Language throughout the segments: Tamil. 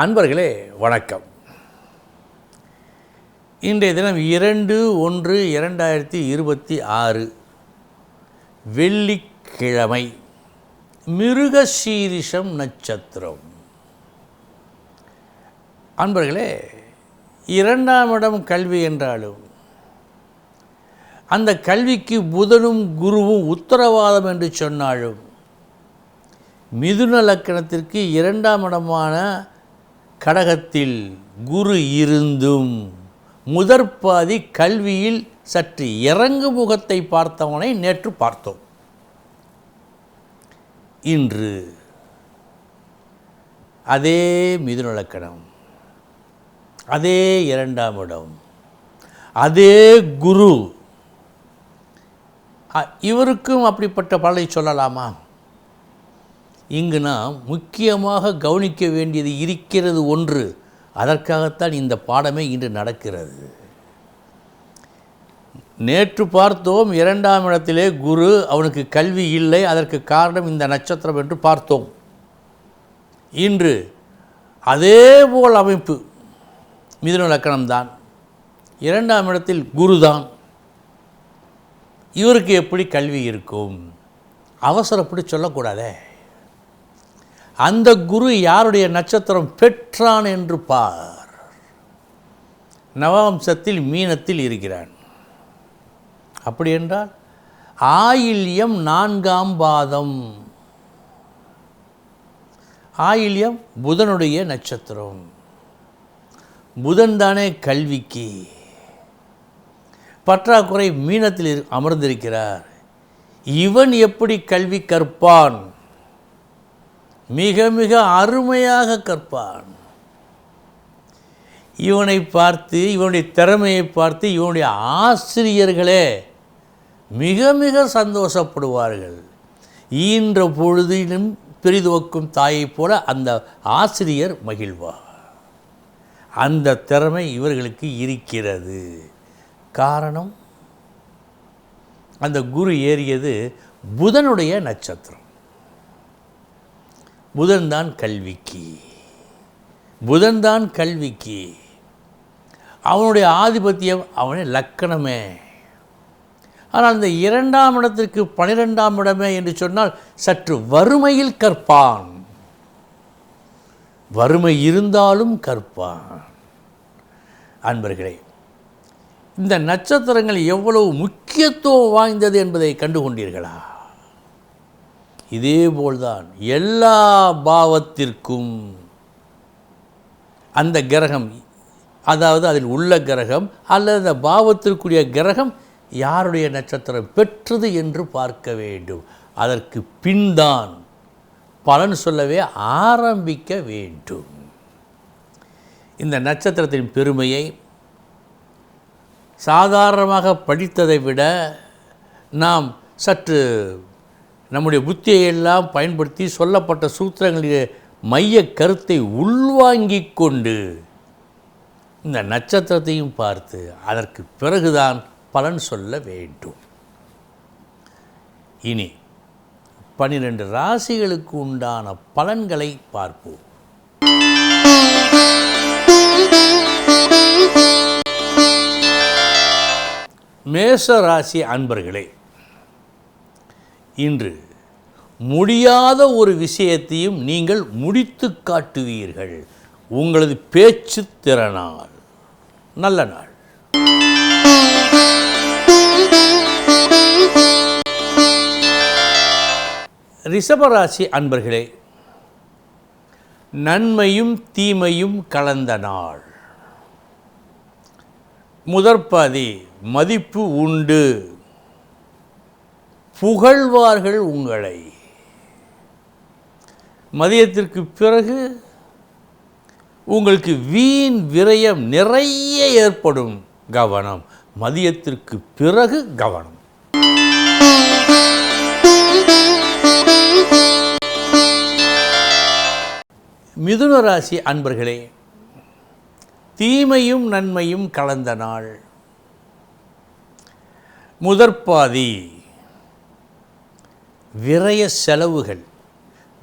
அன்பர்களே வணக்கம். இன்றைய தினம் இரண்டு ஒன்று இரண்டாயிரத்தி இருபத்தி ஆறு வெள்ளிக்கிழமை மிருகசீரிஷம் நட்சத்திரம். அன்பர்களே இரண்டாம் இடம் கல்வி என்றாலும் அந்த கல்விக்கு புதனும் குருவும் உத்தரவாதம் என்று சொன்னாலும் மிதுன லக்கணத்திற்கு இரண்டாம் இடமான கடகத்தில் குரு இருந்தும் முதற்பாதி கல்வியில் சற்று இறங்கு முகத்தை பார்த்தவனை நேற்று பார்த்தோம். இன்று அதே மிதுநலக்கணம் அதே இரண்டாம் இடம் அதே குரு. அ, இவருக்கும் அப்படிப்பட்ட பலனை சொல்லலாமா? இங்கு நாம் முக்கியமாக கவனிக்க வேண்டியது இருக்கிறது ஒன்று. அதற்காகத்தான் இந்த பாடமே இன்று நடக்கிறது. நேற்று பார்த்தோம் இரண்டாம் இடத்திலே குரு அவனுக்கு கல்வி இல்லை அதற்கு காரணம் இந்த நட்சத்திரம் என்று பார்த்தோம். இன்று அதே போல் அமைப்பு மிதுன லக்கணம்தான் இரண்டாம் இடத்தில் குருதான் இவருக்கு எப்படி கல்வி இருக்கும்? அவசரப்படி சொல்லக்கூடாதே. அந்த குரு யாருடைய நட்சத்திரம் பெற்றான் என்று பார். நவம்சத்தில் மீனத்தில் இருக்கிறான். அப்படி என்றால் ஆயில்யம் நான்காம் பாதம். ஆயில்யம் புதனுடைய நட்சத்திரம். புதன் தானே கல்விக்கு. பற்றாக்குறை மீனத்தில் இரு- அமர்ந்திருக்கிறார். இவன் எப்படி கல்வி கற்பான்? மிக மிக அருமையாக கற்பான். இவனை பார்த்து இவனுடைய திறமையை பார்த்து இவனுடைய ஆசிரியர்களே மிக மிக சந்தோஷப்படுவார்கள். ஈன்ற பொழுதிலும் பெரிதுவக்கும் தாயைப் போல அந்த ஆசிரியர் மகிழ்வார். அந்த திறமை இவர்களுக்கு இருக்கிறது. காரணம் அந்த குரு ஏறியது புதனுடைய நட்சத்திரம். புதன்தான் கல்விக்கு. புதன்தான் கல்விக்கு. அவனுடைய ஆதிபத்தியம் அவனே லக்கணமே. ஆனால் இந்த இரண்டாம் இடத்திற்கு பனிரெண்டாம் இடமே என்று சொன்னால் சற்று வறுமையில் கற்பான். வறுமை இருந்தாலும் கற்பான். அன்பர்களே இந்த நட்சத்திரங்கள் எவ்வளவு முக்கியத்துவம் வாய்ந்தது என்பதை கண்டு கொண்டீர்களா இதேபோல்தான் எல்லா பாவத்திற்கும் அந்த கிரகம் அதாவது அதில் உள்ள கிரகம் அல்லது அந்த பாவத்திற்குரிய கிரகம் யாருடைய நட்சத்திரம் பெற்றது என்று பார்க்க வேண்டும். அதற்கு பின்தான் பலன் சொல்லவே ஆரம்பிக்க வேண்டும். இந்த நட்சத்திரத்தின் பெருமையை சாதாரணமாக படித்ததை விட நாம் சற்று நம்முடைய புத்தியை எல்லாம் பயன்படுத்தி சொல்லப்பட்ட சூத்திரங்களுடைய மைய கருத்தை உள்வாங்கி கொண்டு இந்த நட்சத்திரத்தையும் பார்த்து அதற்கு பிறகுதான் பலன் சொல்ல வேண்டும். இனி பன்னிரண்டு ராசிகளுக்கு உண்டான பலன்களை பார்ப்போம். மேச ராசி அன்பர்களே இன்று முடியாத ஒரு விஷயத்தையும் நீங்கள் முடித்து காட்டுவீர்கள். உங்களது பேச்சு திறனால். நல்ல நாள். ரிஷபராசி அன்பர்களே நன்மையும் தீமையும் கலந்த நாள். முதற்பதி மதிப்பு உண்டு. புகழ்வார்கள் உங்களை. மதியத்திற்கு பிறகு உங்களுக்கு வீண் விரயம் நிறைய ஏற்படும் கவனம். மதியத்திற்கு பிறகு கவனம். மிதுன ராசி அன்பர்களே தீமையும் நன்மையும் கலந்த நாள். முதற்பாதி. விரய செலவுகள்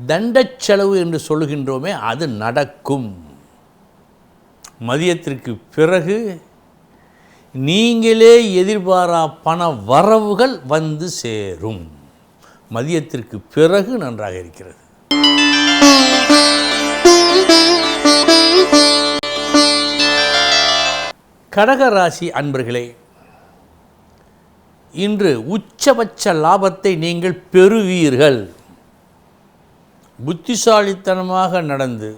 தண்டச் செலவு என்று சொல்லுகின்றோமே அது நடக்கும். மதியத்திற்கு பிறகு நீங்களே எதிர்பாரா பண வரவுகள் வந்து சேரும். மதியத்திற்கு பிறகு நன்றாக இருக்கிறது. கடகராசி அன்பர்களே இன்று உச்சபட்ச லாபத்தை நீங்கள் பெறுவீர்கள். புத்திசாலித்தனமாக நடந்து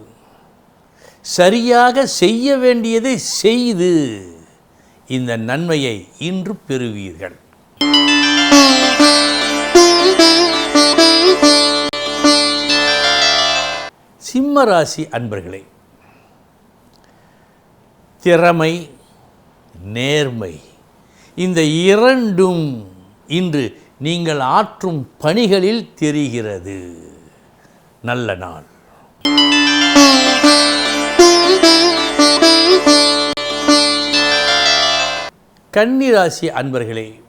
சரியாக செய்ய வேண்டியதை செய்து இந்த நன்மையை இன்று பெறுவீர்கள். சிம்மராசி அன்பர்களே திறமை நேர்மை இந்த இரண்டும் இன்று நீங்கள் ஆற்றும் பணிகளில் தெரிகிறது. நல்ல நாள். கன்னிராசி அன்பர்களே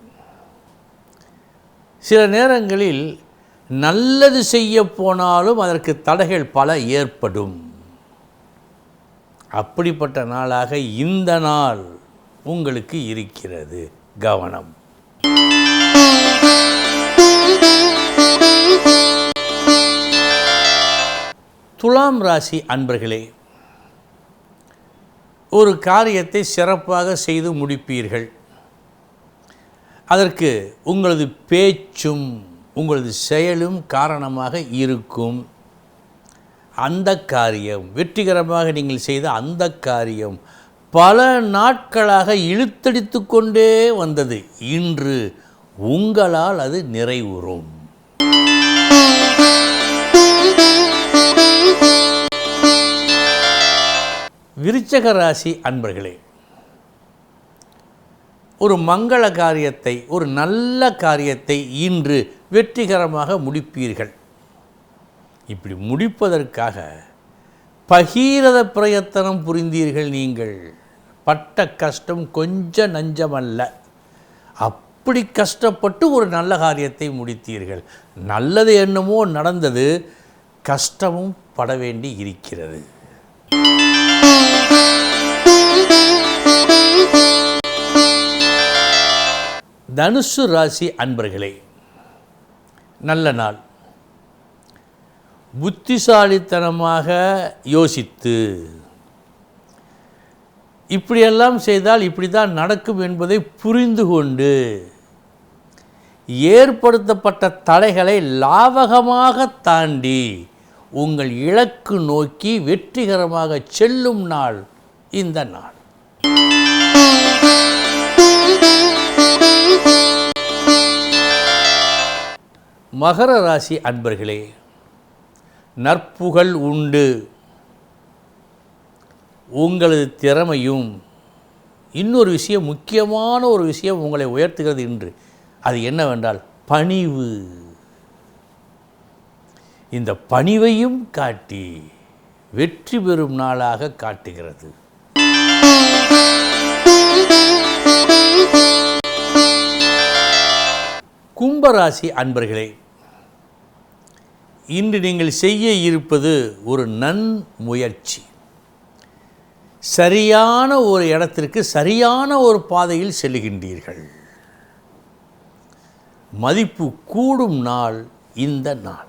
சில நேரங்களில் நல்லது செய்ய போனாலும் அதற்கு தடைகள் பல ஏற்படும். அப்படிப்பட்ட நாளாக இந்த நாள் உங்களுக்கு இருக்கிறது கவனம். துலாம் ராசி அன்பர்களே ஒரு காரியத்தை சிறப்பாக செய்து முடிப்பீர்கள். அதற்கு உங்களது பேச்சும் உங்களது செயலும் காரணமாக இருக்கும். அந்த காரியம் வெற்றிகரமாக நீங்கள் செய்த அந்த காரியம் பல நாட்களாக இழுத்தடித்து கொண்டே வந்தது. இன்று உங்களால் அது நிறைவுறும். விருச்சக ராசி அன்பர்களே ஒரு மங்கள காரியத்தை ஒரு நல்ல காரியத்தை இன்று வெற்றிகரமாக முடிப்பீர்கள். இப்படி முடிப்பதற்காக பகீரத பிரயத்தனம் புரிந்தீர்கள் நீங்கள். பட்ட கஷ்டம் கொஞ்சம் நஞ்சமல்ல. அப்படி கஷ்டப்பட்டு ஒரு நல்ல காரியத்தை முடித்தீர்கள். நல்லது என்னமோ நடந்தது கஷ்டமும் பட வேண்டி இருக்கிறது. தனுசு ராசி அன்பர்களே நல்ல நாள். புத்திசாலித்தனமாக யோசித்து இப்படியெல்லாம் செய்தால் இப்படி தான் நடக்கும் என்பதை புரிந்து கொண்டு ஏற்படுத்தப்பட்ட தடைகளை லாவகமாக தாண்டி உங்கள் இலக்கு நோக்கி வெற்றிகரமாக செல்லும் நாள் இந்த நாள். மகர ராசி அன்பர்களே நற்புகழ் உண்டு. உங்களது திறமையும் இன்னொரு விஷயம் முக்கியமான ஒரு விஷயம் உங்களை உயர்த்துகிறது என்று அது என்னவென்றால் பணிவு. இந்த பணிவையும் காட்டி வெற்றி பெறும் நாளாக காட்டுகிறது. கும்பராசி அன்பர்களே இன்று நீங்கள் செய்ய இருப்பது ஒரு நன்முயற்சி. சரியான ஒரு இடத்திற்கு சரியான ஒரு பாதையில் செல்கின்றீர்கள் மதிப்பு கூடும் நாள் இந்த நாள்.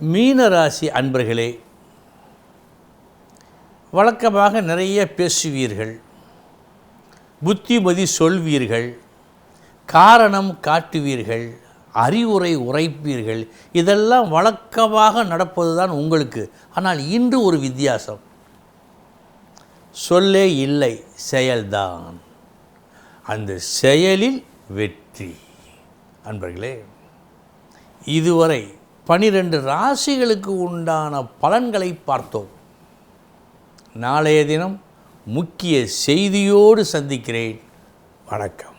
மீனராசி அன்பர்களே வழக்கமாக நிறைய பேசுவீர்கள் புத்திமதி சொல்வீர்கள் காரணம் காட்டுவீர்கள் அறிவுரை உரைப்பீர்கள். இதெல்லாம் வழக்கமாக நடப்பது தான் உங்களுக்கு. ஆனால் இன்று ஒரு வித்தியாசம். சொல்லே இல்லை செயல்தான். அந்த செயலில் வெற்றி. அன்பர்களே இதுவரை பனிரெண்டு ராசிகளுக்கு உண்டான பலன்களை பார்த்தோம். நாளைய தினம் முக்கிய செய்தியோடு சந்திக்கிறேன். வணக்கம்.